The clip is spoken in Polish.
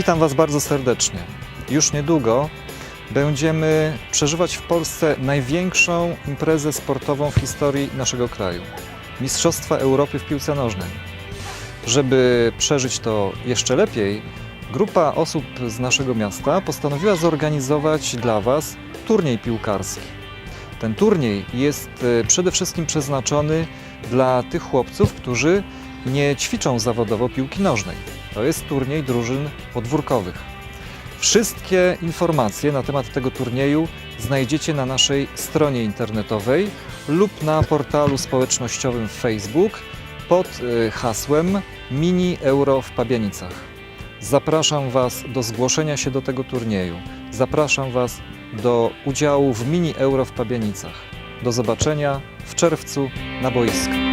Witam Was bardzo serdecznie. Już niedługo będziemy przeżywać w Polsce największą imprezę sportową w historii naszego kraju Mistrzostwa Europy w piłce nożnej. Żeby przeżyć to jeszcze lepiej, grupa osób z naszego miasta postanowiła zorganizować dla Was turniej piłkarski. Ten turniej jest e, przede wszystkim przeznaczony dla tych chłopców, którzy nie ćwiczą zawodowo piłki nożnej. To jest turniej drużyn podwórkowych. Wszystkie informacje na temat tego turnieju znajdziecie na naszej stronie internetowej lub na portalu społecznościowym Facebook pod y, hasłem Mini Euro w Pabianicach. Zapraszam Was do zgłoszenia się do tego turnieju. Zapraszam Was do udziału w Mini Euro w Pabianicach. Do zobaczenia w czerwcu na boisku.